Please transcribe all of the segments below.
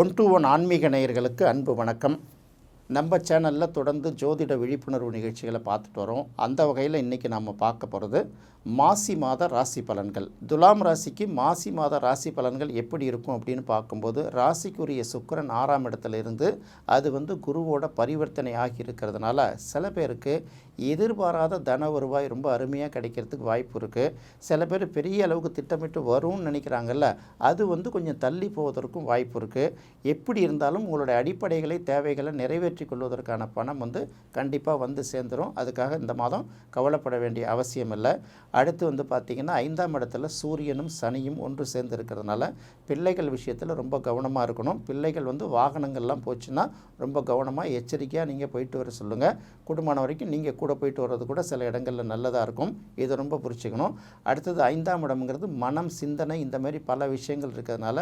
One to one ஆன்மீக நேயர்களுக்கு அன்பு வணக்கம். நம்ம சேனலில் தொடர்ந்து ஜோதிட விழிப்புணர்வு நிகழ்ச்சிகளை பார்த்துட்டு வரோம். அந்த வகையில் இன்றைக்கி நாம் பார்க்க போகிறது மாசி மாத ராசி பலன்கள். துலாம் ராசிக்கு மாசி மாத ராசி பலன்கள் எப்படி இருக்கும் அப்படின்னு பார்க்கும்போது ராசிக்குரிய சுக்கரன் ஆறாம் இடத்துல இருந்து அது வந்து குருவோட பரிவர்த்தனை ஆகி இருக்கிறதுனால சில பேருக்கு எதிர்பாராத தன வருவாய் ரொம்ப அருமையாக கிடைக்கிறதுக்கு வாய்ப்பு இருக்குது சில பேர் பெரிய அளவுக்கு திட்டமிட்டு வரும்னு நினைக்கிறாங்கல்ல அது வந்து கொஞ்சம் தள்ளி போவதற்கும் வாய்ப்பு இருக்குது எப்படி இருந்தாலும் உங்களுடைய அடிப்படைகளை தேவைகளை நிறைவேற்ற கொள்வதற்கான பணம் வந்து கண்டிப்பாக வந்து சேர்ந்துடும் அதுக்காக இந்த மாதம் கவலைப்பட வேண்டிய அவசியம் இல்லை. அடுத்து வந்து பார்த்திங்கன்னா ஐந்தாம் இடத்துல சூரியனும் சனியும் ஒன்று சேர்ந்து இருக்கிறதுனால பிள்ளைகள் விஷயத்தில் ரொம்ப கவனமாக இருக்கணும். பிள்ளைகள் வந்து வாகனங்கள்லாம் போச்சுன்னா ரொம்ப கவனமாக எச்சரிக்கையாக நீங்கள் போயிட்டு வர சொல்லுங்கள் குடும்பம் வரைக்கும் நீங்கள் கூட போயிட்டு வர்றது கூட சில இடங்களில் நல்லதாக இருக்கும். இது ரொம்ப புரிச்சுக்கணும் அடுத்தது ஐந்தாம் இடம்ங்கிறது மனம் சிந்தனை இந்த மாதிரி பல விஷயங்கள் இருக்கிறதுனால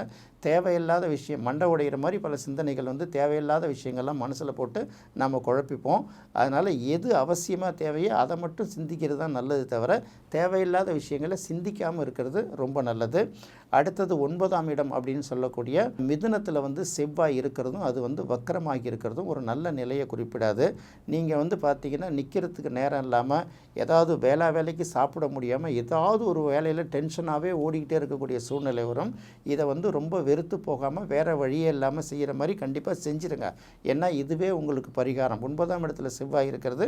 தேவையில்லாத விஷயம் மண்டை உடையிற மாதிரி பல சிந்தனைகள் வந்து தேவையில்லாத விஷயங்கள்லாம் மனசில் போட்டு நம்ம குழப்பிப்போம். அதனால் எது அவசியமாக தேவையோ அதை மட்டும் சிந்திக்கிறது தான் நல்லது தவிர தேவையில்லாத விஷயங்களை சிந்திக்காமல் இருக்கிறது ரொம்ப நல்லது. அடுத்தது ஒன்பதாம் இடம் அப்படின்னு சொல்லக்கூடிய மிதுனத்தில் வந்து செவ்வாய் இருக்கிறதும் அது வந்து வக்கரமாகி இருக்கிறதும் ஒரு நல்ல நிலையை குறிப்பிடாது. நீங்கள் வந்து பார்த்தீங்கன்னா நிற்கிறதுக்கு நேரம் இல்லாமல் ஏதாவது வேளா வேலைக்கு சாப்பிட முடியாமல் ஏதாவது ஒரு வேலையில் டென்ஷனாகவே ஓடிக்கிட்டே இருக்கக்கூடிய சூழ்நிலை வரும். இதை வந்து ரொம்ப வெறுத்து போகாமல் வேறு வழியே இல்லாமல் செய்கிற மாதிரி கண்டிப்பாக செஞ்சுருங்க. ஏன்னா இதுவே உங்களுக்கு பரிகாரம். ஒன்பதாம் இடத்துல செவ்வாய் இருக்கிறது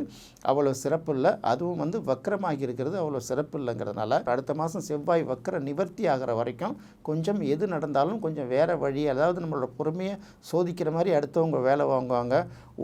அவ்வளோ சிறப்பு இல்லை. அதுவும் வந்து வக்கரமாகி இருக்கிறது அவ்வளோ சிறப்பு இல்லைங்கிறதுனால அடுத்த மாதம் செவ்வாய் வக்கர நிவர்த்தி ஆகிற வரைக்கும் கொஞ்சம் எது நடந்தாலும் கொஞ்சம் வேறு வழி அதாவது நம்மளோட பொறுமையை சோதிக்கிற மாதிரி அடுத்தவங்க வேலை வாங்குவாங்க.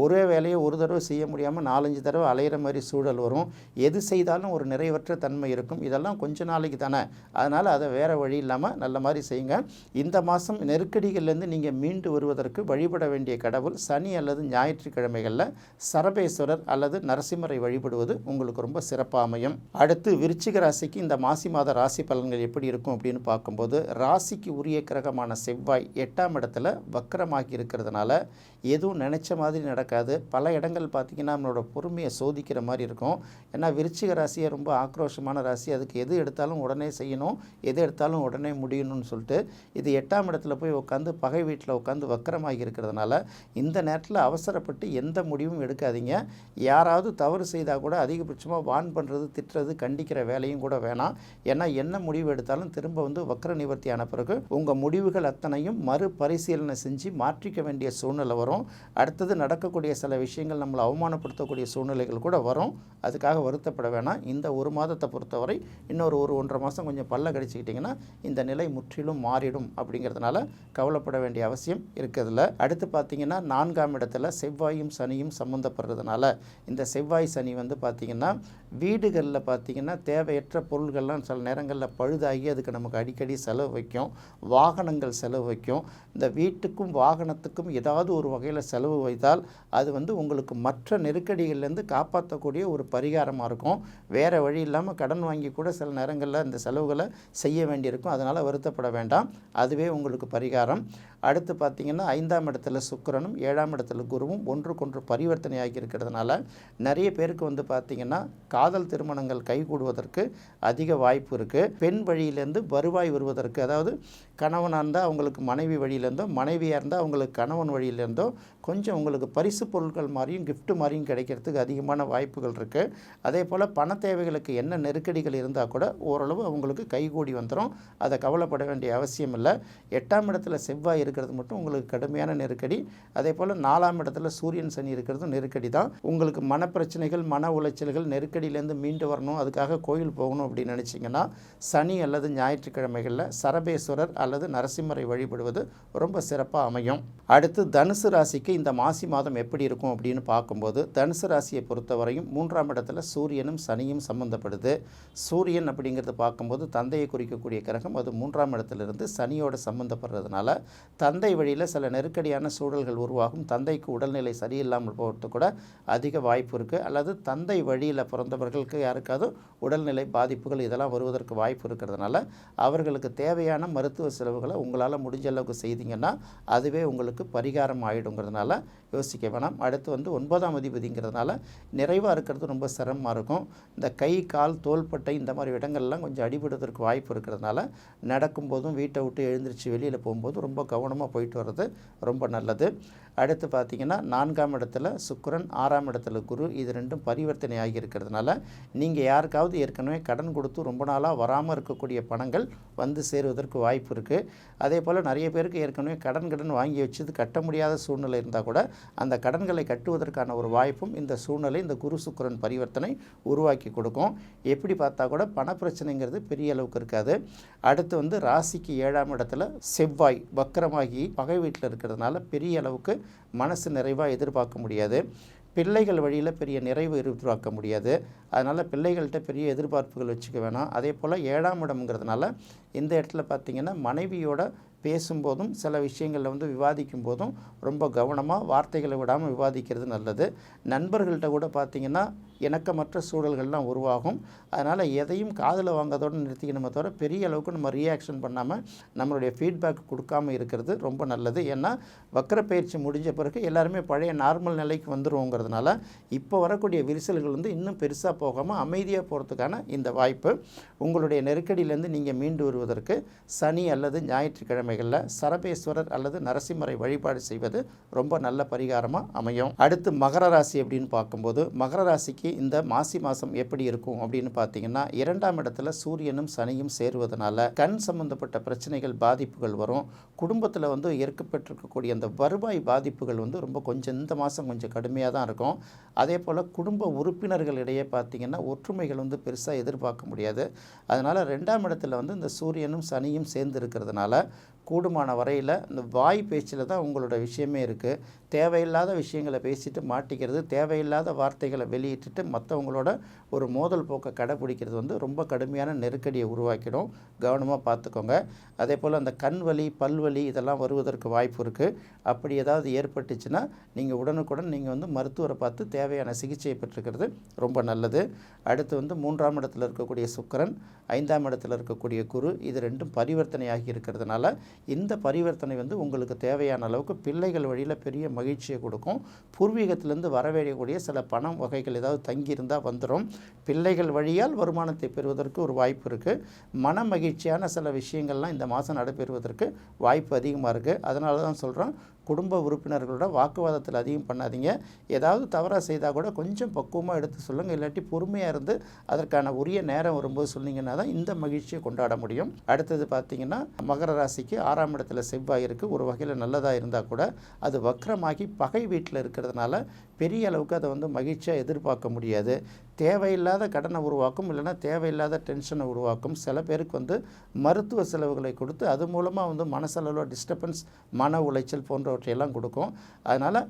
ஒரே வேலையை ஒரு தடவை செய்ய முடியாமல் நாலஞ்சு தடவை அலையிற மாதிரி சூழல் வரும். எது செய்தாலும் ஒரு நிறைவற்ற தன்மை இருக்கும். இதெல்லாம் கொஞ்ச நாளைக்கு தானே. அதனால் அதை வேறு வழி இல்லாமல் நல்ல மாதிரி செய்யுங்க. இந்த மாதம் நெருக்கடிகள்லேருந்து நீங்கள் மீண்டு வருவதற்கு வழிபட வேண்டிய கடவுள் சனி அல்லது ஞாயிற்றுக்கிழமைகளில் சரபேஸ்வரர் அல்லது நரசிம்மரை வழிபடுவது உங்களுக்கு ரொம்ப சிறப்பாக அமையும். அடுத்து விருச்சிக ராசிக்கு இந்த மாசி மாத ராசி பலன்கள் எப்படி இருக்கும் அப்படின்னு பார்க்கும்போது ராசிக்கு உரிய கிரகமான செவ்வாய் எட்டாம் இடத்துல வக்கரமாகி இருக்கிறதுனால எதுவும் நினச்ச மாதிரி நடக்காது. பல இடங்கள் பார்த்திங்கன்னா நம்மளோட பொறுமையை சோதிக்கிற மாதிரி இருக்கும். ஏன்னா விருச்சிக ராசியை ரொம்ப ஆக்ரோஷமான ராசி. அதுக்கு எது எடுத்தாலும் உடனே செய்யணும். எது எடுத்தாலும் உடனே முடியணும்னு சொல்லிட்டு இது எட்டாம் இடத்துல போய் உட்காந்து பகை வீட்டில் உட்காந்து வக்கரமாகி இருக்கிறதுனால இந்த நேரத்தில் அவசரப்பட்டு எந்த முடிவும் எடுக்காதீங்க. யாராவது தவறு செய்தால் கூட அதிகபட்சமாக வான் பண்ணுறது திட்டுறது கண்டிக்கிற வேலையும் கூட வேணாம். ஏன்னா என்ன முடிவு எடுத்தாலும் திரும்ப வந்து வக்கர நிவர்த்தி ஆன பிறகு உங்கள் முடிவுகள் அத்தனையும் மறுபரிசீலனை செஞ்சு மாற்றிக்க வேண்டிய சூழ்நிலை வரும். அடுத்தது நடக்கக்கூடிய சில விஷயங்கள் நம்மளை அவமானப்படுத்தக்கூடிய சூழ்நிலைகள் கூட வரும். அதுக்காக வருத்தப்பட வேணாம். இந்த ஒரு மாதத்தை பொறுத்தவரை இன்னொரு ஒரு ஒன்றரை மாதம் கொஞ்சம் பல்ல கடிச்சிக்கிட்டிங்கன்னா இந்த நிலை முற்றிலும் மாறிடும் அப்படிங்கிறதுனால கவலைப்பட வேண்டிய அவசியம் இருக்கிறதுல அடுத்து பார்த்தீங்கன்னா நான்காம் இடத்துல செவ்வாயும் சனியும் சம்மந்தப்படுறதுனால இந்த செவ்வாய் சனி வந்து பார்த்திங்கன்னா வீடுகளில் பார்த்திங்கன்னா தேவையற்ற பொருள்கள்லாம் சில நேரங்களில் பழுதாகி அதுக்கு நமக்கு அடிக்கடி செலவு வைக்கும். வாகனங்கள் செலவு வைக்கும். இந்த வீட்டுக்கும் வாகனத்துக்கும் ஏதாவது ஒரு வகையில் செலவு வைத்தால் அது வந்து உங்களுக்கு மற்ற நெருக்கடிகள்லேருந்து காப்பாற்றக்கூடிய ஒரு பரிகாரமாக இருக்கும். வேறு வழி இல்லாமல் கடன் வாங்கி கூட சில நேரங்களில் இந்த செலவுகளை செய்ய வேண்டியிருக்கும். அதனால் வருத்தப்பட வேண்டாம். அதுவே உங்களுக்கு பரிகாரம். அடுத்து பார்த்திங்கன்னா ஐந்தாம் இடத்துல சுக்கரனும் ஏழாம் இடத்துல குருவும் ஒன்றுக்கொன்று பரிவர்த்தனையாகி இருக்கிறதுனால நிறைய பேருக்கு வந்து பார்த்திங்கன்னா காதல் திருமணங்கள் கைகூடுவதற்கு அதிக வாய்ப்பு இருக்குது பெண் வழியிலேருந்து வருவாய் வருவதற்கு அதாவது கணவனாக இருந்தால் அவங்களுக்கு மனைவி வழியிலேருந்தோ மனைவியாக இருந்தால் அவங்களுக்கு கணவன் வழியிலேருந்தோ கொஞ்சம் உங்களுக்கு பரிசு பொருட்கள் மாதிரியும் கிஃப்ட் மாதிரியும் கிடைக்கிறதுக்கு அதிகமான வாய்ப்புகள் இருக்குது அதே போல் பண தேவைகளுக்கு என்ன நெருக்கடிகள் இருந்தால் கூட ஓரளவு அவங்களுக்கு கைகூடி வந்துடும் அதை கவலைப்பட வேண்டிய அவசியம் இல்லை. எட்டாம் இடத்துல செவ்வாய் இருக்கிறது மட்டும் உங்களுக்கு கடுமையான நெருக்கடி. அதே போல் நாலாம் இடத்துல சூரியன் சனி இருக்கிறதும் நெருக்கடி தான். உங்களுக்கு மனப்பிரச்சனைகள் மன உளைச்சல்கள் நெருக்கடியிலேருந்து மீண்டு வரணும். அதுக்காக கோயில் போகணும் அப்படின்னு நினச்சிங்கன்னா சனி அல்லது ஞாயிற்றுக்கிழமைகளில் சரபேஸ்வரர் அல்லது நரசிம்மரை வழிபடுவது ரொம்ப சிறப்பாக அமையும். அடுத்து தனுசு ராசிக்கு இந்த மாசி மாதம் எப்படி இருக்கும் அப்படின்னு பார்க்கும்போது தனுசு ராசியை பொறுத்தவரையும் மூன்றாம் இடத்துல சூரியனும் சனியும் சம்மந்தப்படுது சூரியன் அப்படிங்கிறது பார்க்கும்போது தந்தையை குறிக்கக்கூடிய கிரகம் அது மூன்றாம் இடத்துலேருந்து சனியோட சம்மந்தப்படுறதுனால தந்தை வழியில் சில நெருக்கடியான சூழல்கள் உருவாகும். தந்தைக்கு உடல்நிலை சரியில்லாமல் போகிறது கூட அதிக வாய்ப்பு இருக்குது அல்லது தந்தை வழியில் பிறந்தவர்களுக்கு யாருக்காவது உடல்நிலை பாதிப்புகள் இதெல்லாம் வருவதற்கு வாய்ப்பு இருக்கிறதுனால அவர்களுக்கு தேவையான மருத்துவ செலவுகளை உங்களால் முடிஞ்ச அளவுக்கு செய்தீங்கன்னா அதுவே உங்களுக்கு பரிகாரம் ஆகிடுங்கிறதுனால யோசிக்க வேணாம். அடுத்து வந்து ஒன்பதாம் அதிபதிங்கிறதுனால நிறைவாக இருக்கிறது ரொம்ப சிரமமாக இருக்கும். இந்த கை கால் தோள்பட்டை இந்த மாதிரி இடங்கள்லாம் கொஞ்சம் அடிபடுவதற்கு வாய்ப்பு இருக்கிறதுனால நடக்கும்போதும் வீட்டை விட்டு எழுந்திரிச்சு வெளியில் போகும்போது ரொம்ப கவனமாக போயிட்டு வர்றது ரொம்ப நல்லது. அடுத்து பார்த்தீங்கன்னா நான்காம் இடத்துல சுக்கரன் ஆறாம் இடத்துல குரு இது ரெண்டும் பரிவர்த்தனை ஆகி இருக்கிறதுனால நீங்கள் யாருக்காவது ஏற்கனவே கடன் கொடுத்து ரொம்ப நாளாக வராமல் இருக்கக்கூடிய பணங்கள் வந்து சேருவதற்கு வாய்ப்பு இருக்குது அதே போல் நிறைய பேருக்கு ஏற்கனவே கடன் கடன் வாங்கி வச்சது கட்ட முடியாத சூழ்நிலை இருந்தால் கூட அந்த கடன்களை கட்டுவதற்கான ஒரு வாய்ப்பும் இந்த சூழ்நிலை இந்த குரு சுக்கரன் பரிவர்த்தனை உருவாக்கி கொடுக்கும். எப்படி பார்த்தா கூட பணப்பிரச்சனைங்கிறது பெரிய அளவுக்கு இருக்காது. அடுத்து வந்து ராசிக்கு ஏழாம் இடத்துல செவ்வாய் வக்கரமாகி பகை வீட்டில் இருக்கிறதுனால பெரிய அளவுக்கு மனசு நிறைவாக எதிர்பார்க்க முடியாது. பிள்ளைகள் வழியில் பெரிய நிறைவு எதிர்பார்க்க முடியாது. அதனால் பிள்ளைகள்கிட்ட பெரிய எதிர்பார்ப்புகள் வச்சுக்க வேணாம். அதே போல் ஏழாம் இடம்ங்கிறதுனால இந்த இடத்துல பார்த்திங்கன்னா மனைவியோட பேசும்போதும் சில விஷயங்களில் வந்து விவாதிக்கும் போதும் ரொம்ப கவனமாக வார்த்தைகளை விடாமல் விவாதிக்கிறது நல்லது. நண்பர்கள்ட்ட கூட பார்த்திங்கன்னா இணக்கமற்ற சூழல்கள்லாம் உருவாகும். அதனால் எதையும் காதில் வாங்கதோடு நிறுத்திக்கணுமே தவிர பெரிய அளவுக்கு நம்ம ரியாக்ஷன் பண்ணாமல் நம்மளுடைய ஃபீட்பேக் கொடுக்காம இருக்கிறது ரொம்ப நல்லது. ஏன்னா வக்கர பயிற்சி முடிஞ்ச பிறகு எல்லாருமே பழைய நார்மல் நிலைக்கு வந்துடுவோங்கிறதுனால இப்போ வரக்கூடிய விரிசல்கள் வந்து இன்னும் பெருசாக போகாமல் அமைதியாக போகிறதுக்கான இந்த வாய்ப்பு. உங்களுடைய நெருக்கடியிலேருந்து நீங்கள் மீண்டு வருவதற்கு சனி அல்லது ஞாயிற்றுக்கிழமைகளில் சரபேஸ்வரர் அல்லது நரசிம்மரை வழிபாடு செய்வது ரொம்ப நல்ல பரிகாரமாக அமையும். அடுத்து மகர ராசி அப்படின்னு பார்க்கும்போது மகர ராசிக்கு இந்த மாசி மாதம் எப்படி இருக்கும் அப்படின்னு பார்த்தீங்கன்னா இரண்டாம் இடத்துல சூரியனும் சனியும் சேருவதனால கண் சம்பந்தப்பட்ட பிரச்சனைகள் பாதிப்புகள் வரும். குடும்பத்தில் வந்து ஏற்கப்பட்டிருக்கக்கூடிய அந்த வருவாய் பாதிப்புகள் வந்து ரொம்ப கொஞ்சம் இந்த மாதம் கொஞ்சம் கடுமையாக தான் இருக்கும். அதே போல் குடும்ப உறுப்பினர்களிடையே பார்த்திங்கன்னா ஒற்றுமைகள் வந்து பெருசாக எதிர்பார்க்க முடியாது. அதனால் ரெண்டாம் இடத்துல வந்து இந்த சூரியனும் சனியும் சேர்ந்து இருக்கிறதுனால கூடுமான வரையில் இந்த வாய் பேச்சில் தான் உங்களோட விஷயமே இருக்குது தேவையில்லாத விஷயங்களை பேசிட்டு மாட்டிக்கிறது தேவையில்லாத வார்த்தைகளை பார்த்து மற்றவங்களோட ஒரு மோதல் போக்கை கடைப்பிடிக்கிறது வந்து ரொம்ப கடுமையான நெருக்கடியை உருவாக்கிடும். கவனமாக பார்த்துக்கோங்க. அதே போல் அந்த கண் வலி பல்வலி இதெல்லாம் வருவதற்கு வாய்ப்பு இருக்குது அப்படி ஏதாவது ஏற்பட்டுச்சுன்னா நீங்கள் உடனுக்குடன் நீங்கள் வந்து மருத்துவரை பார்த்து தேவையான சிகிச்சையை பெற்றுக்கிறது ரொம்ப நல்லது. அடுத்து வந்து மூன்றாம் இடத்துல இருக்கக்கூடிய சுக்கிரன் ஐந்தாம் இடத்துல இருக்கக்கூடிய குரு இது ரெண்டும் பரிவர்த்தனையாகி இருக்கிறதுனால இந்த பரிவர்த்தனை வந்து உங்களுக்கு தேவையான அளவுக்கு பிள்ளைகள் வழியில் பெரிய மகிழ்ச்சியை கொடுக்கும். பூர்வீகத்திலேருந்து வரவேண்டியக்கூடிய சில பணம் வகைகள் ஏதாவது தங்கியிருந்தால் வந்துடும் பிள்ளைகள் வழியால் வருமானத்தை பெறுவதற்கு ஒரு வாய்ப்பு இருக்குது மன மகிழ்ச்சியான சில விஷயங்கள்லாம் இந்த மாதம் நடைபெறுவதற்கு வாய்ப்பு அதிகமாக இருக்குது அதனால தான் சொல்கிறோம் குடும்ப உறுப்பினர்களோட வாக்குவாதத்தில் அதிகம் பண்ணாதீங்க. ஏதாவது தவறாக செய்தால் கூட கொஞ்சம் பக்குவமாக எடுத்து சொல்லுங்கள் இல்லாட்டி பொறுமையாக இருந்து அதற்கான உரிய நேரம் வரும்போது சொன்னீங்கன்னா தான் இந்த மகிழ்ச்சியை கொண்டாட முடியும். அடுத்தது பார்த்தீங்கன்னா மகர ராசிக்கு ஆறாம் இடத்துல செவ்வாய் இருக்குது ஒரு வகையில் நல்லதாக இருந்தால் கூட அது வக்கரமாகி பகை வீட்டில் இருக்கிறதுனால பெரிய அளவுக்கு அதை வந்து மகிழ்ச்சியாக எதிர்பார்க்க முடியும். முடியாது. தேவையில்லாத கடனை உருவாக்கும் இல்லைன்னா தேவையில்லாத டென்ஷனை உருவாக்கும். சில பேருக்கு வந்து மருத்துவ செலவுகளை கொடுத்து அது மூலமாக வந்து மனசளவில் டிஸ்டர்பன்ஸ் மன உளைச்சல் போன்றவற்றையெல்லாம் கொடுக்கும். அதனால்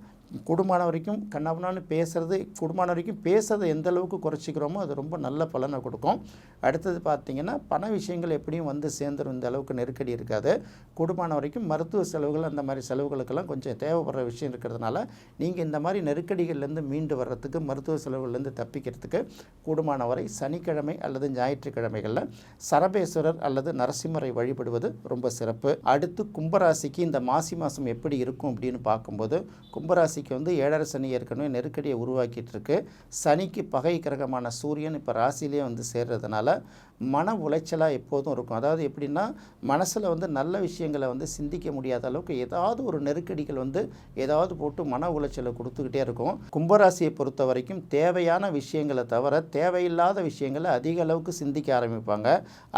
குடும்பமான வரைக்கும் கண்ணாபுனான்னு பேசுகிறது குடும்பமான வரைக்கும் பேசுறது எந்த அளவுக்கு குறைச்சிக்கிறோமோ அது ரொம்ப நல்ல பலனை கொடுக்கும். அடுத்தது பார்த்திங்கன்னா பண விஷயங்கள் எப்படியும் வந்து சேர்ந்துடும் இந்த அளவுக்கு நெருக்கடி இருக்காது. குடும்பமான வரைக்கும் மருத்துவ செலவுகள் அந்த மாதிரி செலவுகளுக்கெல்லாம் கொஞ்சம் தேவைப்படுற விஷயம் இருக்கிறதுனால நீங்கள் இந்த மாதிரி நெருக்கடிகள்லேருந்து மீண்டு வர்றதுக்கு மருத்துவ செலவுகள்லேருந்து தப்பிக்கிறதுக்கு கூடுமான வரை சனிக்கிழமை அல்லது ஞாயிற்றுக்கிழமைகளில் சரபேஸ்வரர் அல்லது நரசிம்மரை வழிபடுவது ரொம்ப சிறப்பு. அடுத்து கும்பராசிக்கு இந்த மாசி மாதம் எப்படி இருக்கும் அப்படின்னு பார்க்கும்போது கும்பராசி ராசிக்கு வந்து ஏழரை சனி ஏற்கனவே நெருக்கடியை உருவாக்கிட்டு இருக்கு. சனிக்கு பகை கிரகமான சூரியன் இப்போ ராசியிலே வந்து சேர்றதுனால மன உளைச்சலாக எப்போதும் இருக்கும். அதாவது எப்படின்னா மனசில் வந்து நல்ல விஷயங்களை வந்து சிந்திக்க முடியாத அளவுக்கு ஏதாவது ஒரு நெருக்கடிகள் வந்து ஏதாவது போட்டு மன உளைச்சலை கொடுத்துக்கிட்டே இருக்கும். கும்பராசியை பொறுத்த வரைக்கும் தேவையான விஷயங்களை தவிர தேவையில்லாத விஷயங்களை அதிக அளவுக்கு சிந்திக்க ஆரம்பிப்பாங்க.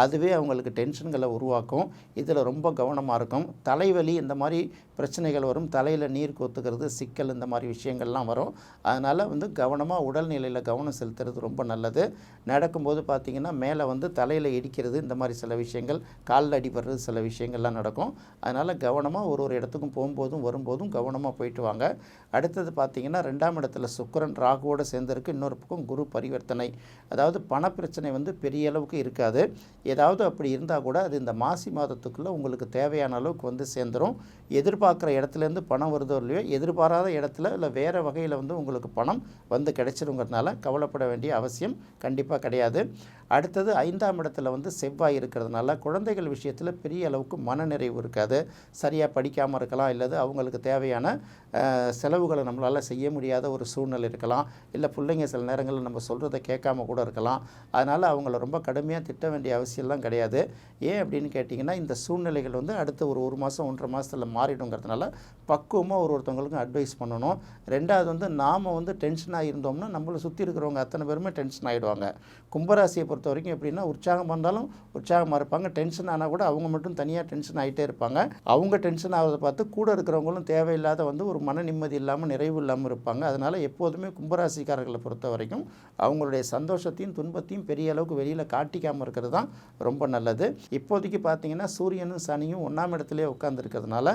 அதுவே அவங்களுக்கு டென்ஷன்களை உருவாக்கும். இதில் ரொம்ப கவனமாக இருக்கும். தலைவலி இந்த மாதிரி பிரச்சனைகள் வரும். தலையில் நீர் கோத்துக்கிறது சிக்கல் இந்த மாதிரி விஷயங்கள்லாம் வரும். அதனால் வந்து கவனமாக உடல்நிலையில் கவனம் செலுத்துறது ரொம்ப நல்லது. நடக்கும்போது பார்த்திங்கன்னா மேலே வந்து தலையில் இடிக்கிறது இந்த மாதிரி சில விஷயங்கள் காலில் அடிபடுறது சில விஷயங்கள்லாம் நடக்கும். அதனால் கவனமாக ஒரு ஒரு இடத்துக்கும் போகும்போதும் வரும்போதும் கவனமாக போயிட்டு வாங்க. அடுத்தது பார்த்திங்கன்னா ரெண்டாம் இடத்துல சுக்கரன் ராகுவோடு சேர்ந்திருக்கு. இன்னொரு பக்கம் குரு பரிவர்த்தனை. அதாவது பண பிரச்சனை வந்து பெரிய அளவுக்கு இருக்காது. ஏதாவது அப்படி இருந்தால் கூட அது இந்த மாசி மாதத்துக்குள்ளே உங்களுக்கு தேவையான அளவுக்கு வந்து சேர்ந்துடும் எதிர்பார்க்குற இடத்துலேருந்து பணம் வருதோ இல்லையோ எதிர்பாராத இடத்துல இல்லை வேறு வகையில் வந்து உங்களுக்கு பணம் வந்து கிடைச்சிருங்கிறதுனால கவலைப்பட வேண்டிய அவசியம் கண்டிப்பாக கிடையாது. அடுத்தது ஐந்து ஐந்தாம் இடத்துல வந்து செவ்வாய் இருக்கிறதுனால குழந்தைகள் விஷயத்தில் பெரிய அளவுக்கு மனநிறைவு இருக்காது. சரியாக படிக்காமல் இருக்கலாம் இல்லது அவங்களுக்கு தேவையான செலவுகளை நம்மளால் செய்ய முடியாத ஒரு சூழ்நிலை இருக்கலாம். இல்லை பிள்ளைங்க சில நேரங்களில் நம்ம சொல்கிறத கேட்காம கூட இருக்கலாம். அதனால் அவங்கள ரொம்ப கடுமையாக திட்ட வேண்டிய அவசியம்லாம் கிடையாது. ஏன் அப்படின்னு கேட்டிங்கன்னா இந்த சூழ்நிலைகள் வந்து அடுத்த ஒரு ஒரு மாதம் ஒன்றரை மாதத்தில் மாறிடுங்கிறதுனால பக்குவமாக ஒரு ஒருத்தவங்களுக்கும் அட்வைஸ் பண்ணணும். ரெண்டாவது வந்து நாம் வந்து டென்ஷனாக இருந்தோம்னா நம்மளை சுற்றி இருக்கிறவங்க அத்தனை பேருமே டென்ஷன் ஆகிடுவாங்க கும்பராசியை பொறுத்த வரைக்கும் எப்படின்னா உற்சாகம் வந்தாலும் உற்சாகமாக இருப்பாங்க. டென்ஷன் ஆனால் கூட அவங்க மட்டும் தனியாக டென்ஷன் ஆகிட்டே இருப்பாங்க. அவங்க டென்ஷன் ஆகிறத பார்த்து கூட இருக்கிறவங்களும் தேவையில்லாத வந்து ஒரு மன நிம்மதி இல்லாமல் நிறைவு இல்லாமல் இருப்பாங்க. அதனால் எப்போதுமே கும்பராசிக்காரர்களை பொறுத்த வரைக்கும் அவங்களுடைய சந்தோஷத்தையும் துன்பத்தையும் பெரிய அளவுக்கு வெளியில் காட்டிக்காமல் இருக்கிறது தான் ரொம்ப நல்லது. இப்போதைக்கு பார்த்தீங்கன்னா சூரியனும் சனியும் ஒன்றாம் இடத்துலேயே உட்காந்துருக்கிறதுனால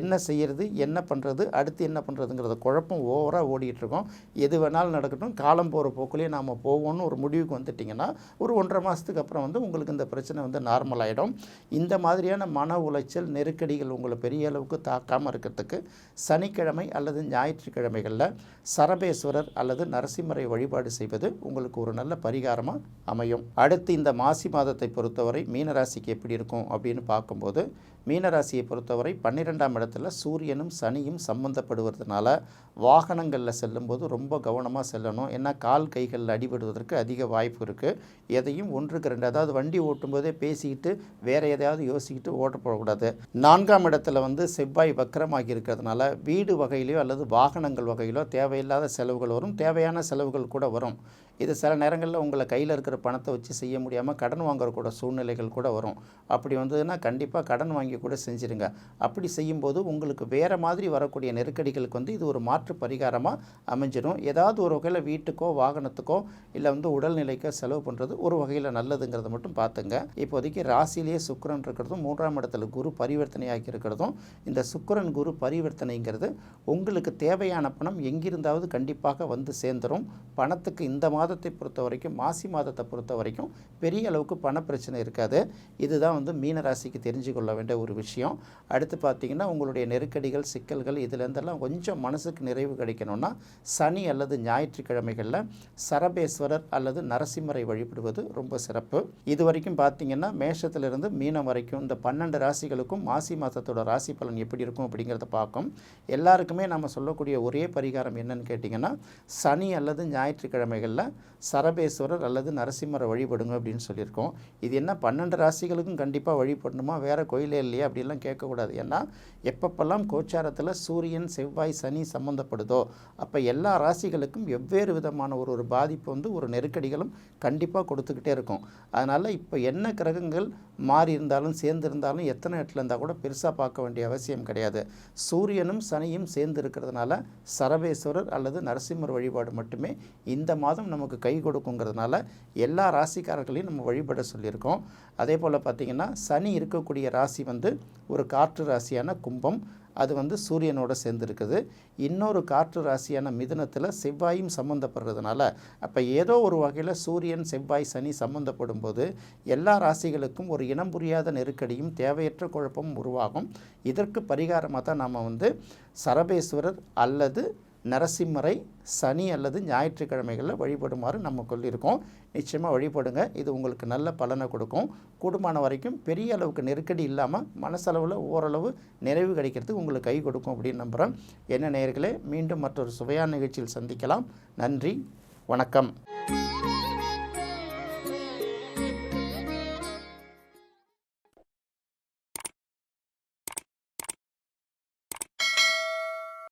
என்ன செய்கிறது என்ன பண்ணுறது அடுத்து என்ன பண்ணுறதுங்கிறத குழப்பம் ஓவராக ஓடிட்டுருக்கோம் எது வேணாலும் நடக்கட்டும். காலம் போகிற போக்குலேயே நாம் போவோம்னு ஒரு முடிவுக்கு வந்துட்டிங்கன்னா ஒரு ஒன்றரை மாதத்துக்கு அதுக்கப்புறம் வந்து உங்களுக்கு இந்த பிரச்சனை வந்து நார்மல் ஆகிடும் இந்த மாதிரியான மன உளைச்சல் நெருக்கடிகள் உங்களை பெரிய அளவுக்கு தாக்காமல் இருக்கிறதுக்கு சனிக்கிழமை அல்லது ஞாயிற்றுக்கிழமைகளில் சரபேஸ்வரர் அல்லது நரசிம்மரை வழிபாடு செய்வது உங்களுக்கு ஒரு நல்ல பரிகாரமாக அமையும். அடுத்து இந்த மாசி மாதத்தை பொறுத்தவரை மீனராசிக்கு எப்படி இருக்கும் அப்படின்னு பார்க்கும்போது மீனராசியை பொறுத்தவரை பன்னிரெண்டாம் இடத்துல சூரியனும் சனியும் சம்பந்தப்படுவதனால வாகனங்களில் செல்லும்போது ரொம்ப கவனமாக செல்லணும். ஏன்னா கால் கைகளில் அடிபடுவதற்கு அதிக வாய்ப்பு இருக்குது எதையும் ஒன்றுக்கு ரெண்டு அதாவது வண்டி ஓட்டும்போதே பேசிக்கிட்டு வேறு எதையாவது யோசிக்கிட்டு ஓட்ட போடக்கூடாது நான்காம் இடத்துல வந்து செவ்வாய் வக்கரமாகி இருக்கிறதுனால வீடு வகையிலையோ அல்லது வாகனங்கள் வகையிலோ தேவையில்லாத செலவுகள் வரும். தேவையான செலவுகள் கூட வரும். இது சில நேரங்களில் உங்களை கையில் இருக்கிற பணத்தை வச்சு செய்ய முடியாமல் கடன் வாங்குற கூட சூழ்நிலைகள் கூட வரும். அப்படி வந்ததுன்னா கண்டிப்பாக கடன் வாங்கி கூட செஞ்சுருங்க. அப்படி செய்யும்போது உங்களுக்கு வேறு மாதிரி வரக்கூடிய நெருக்கடிகளுக்கு வந்து இது ஒரு மாற்று பரிகாரமாக அமைஞ்சிடும் ஏதாவது ஒரு வகையில் வீட்டுக்கோ வாகனத்துக்கோ இல்லை வந்து உடல்நிலைக்கோ செலவு பண்ணுறது ஒரு வகையில் நல்லதுங்கிறத மட்டும் பார்த்துங்க. இப்போதைக்கு ராசியிலேயே சுக்கிரன் இருக்கிறதும் மூன்றாம் இடத்துல குரு பரிவர்த்தனையாகி இருக்கிறதும் இந்த சுக்கரன் குரு பரிவர்த்தனைங்கிறது உங்களுக்கு தேவையான பணம் எங்கிருந்தாவது கண்டிப்பாக வந்து சேர்ந்துடும் பணத்துக்கு இந்த மாதத்தை பொறுத்த வரைக்கும் மாசி மாதத்தை பொறுத்த வரைக்கும் பெரிய அளவுக்கு பண பிரச்சனை இருக்காது. இதுதான் வந்து மீனராசிக்கு தெரிஞ்சு கொள்ள வேண்டிய ஒரு விஷயம். அடுத்து பார்த்தீங்கன்னா உங்களுடைய நெருக்கடிகள் சிக்கல்கள் இதுலேருந்தெல்லாம் கொஞ்சம் மனசுக்கு நிறைவு கிடைக்கணும்னா சனி அல்லது ஞாயிற்றுக்கிழமைகளில் சரபேஸ்வரர் அல்லது நரசிம்மரை வழிபடுவது ரொம்ப சிறப்பு. இது வரைக்கும் பார்த்தீங்கன்னா மேஷத்திலிருந்து மீனம் வரைக்கும் இந்த பன்னெண்டு ராசிகளுக்கும் மாசி மாதத்தோட ராசி பலன் எப்படி இருக்கும் அப்படிங்கிறத பார்க்கும். எல்லாருக்குமே நம்ம சொல்லக்கூடிய ஒரே பரிகாரம் என்னன்னு கேட்டிங்கன்னா சனி அல்லது ஞாயிற்றுக்கிழமைகளில் சரபேஸ்வரர் அல்லது நரசிம்மரை வழிபடுங்க அப்படின்னு சொல்லியிருக்கோம். இது என்ன பன்னெண்டு ராசிகளுக்கும் கண்டிப்பாக வழிபடணுமா? வேறு கோயிலே இல்லையா? அப்படிலாம் கேட்கக்கூடாது. ஏன்னா எப்பப்பெல்லாம் கோச்சாரத்தில் சூரியன் செவ்வாய் சனி சம்மந்தப்படுதோ அப்போ எல்லா ராசிகளுக்கும் வெவ்வேறு விதமான ஒரு ஒரு பாதிப்பு வந்து ஒரு நெருக்கடிகளும் கண்டிப்பாக கொடுத்துக்கிட்டே இருக்கும். அதனால் இப்போ என்ன கிரகங்கள் மாறி இருந்தாலும் சேர்ந்து இருந்தாலும் எத்தனை இடத்துல இருந்தால் கூட பெருசாக பார்க்க வேண்டிய அவசியம் கிடையாது. சூரியனும் சனியும் சேர்ந்து இருக்கிறதுனால சரவேஸ்வரர் அல்லது நரசிம்மர் வழிபாடு மட்டுமே இந்த மாதம் நமக்கு கை கொடுக்குங்கிறதுனால எல்லா ராசிக்காரர்களையும் நம்ம வழிபட சொல்லியிருக்கோம். அதே போல் பார்த்திங்கன்னா சனி இருக்கக்கூடிய ராசி வந்து ஒரு காற்று ராசியான கும்பம் அது வந்து சூரியனோட சேர்ந்துருக்குது. இன்னொரு காற்று ராசியான மிதுனத்தில் செவ்வாயும் சம்மந்தப்படுறதுனால அப்போ ஏதோ ஒரு வகையில் சூரியன் செவ்வாய் சனி சம்மந்தப்படும் போது எல்லா ராசிகளுக்கும் ஒரு இனம் புரியாத நெருக்கடியும் தேவையற்ற குழப்பமும் உருவாகும். இதற்கு பரிகாரமாக தான் நாம் வந்து சரபேஸ்வரர் அல்லது நரசிம்மரை சனி அல்லது ஞாயிற்றுக்கிழமைகளில் வழிபடுமாறு நம்ம சொல்லியிருக்கோம். நிச்சயமாக வழிபடுங்க. இது உங்களுக்கு நல்ல பலனை கொடுக்கும். கூடுமான வரைக்கும் பெரிய அளவுக்கு நெருக்கடி இல்லாமல் மனசளவில் ஓரளவு நிறைவு கிடைக்கிறதுக்கு உங்களுக்கு கை கொடுக்கும் அப்படின்னு நம்புகிறேன் என்ன நேர்களே மீண்டும் மற்றொரு சுவையான நிகழ்ச்சியில் சந்திக்கலாம். நன்றி. வணக்கம்.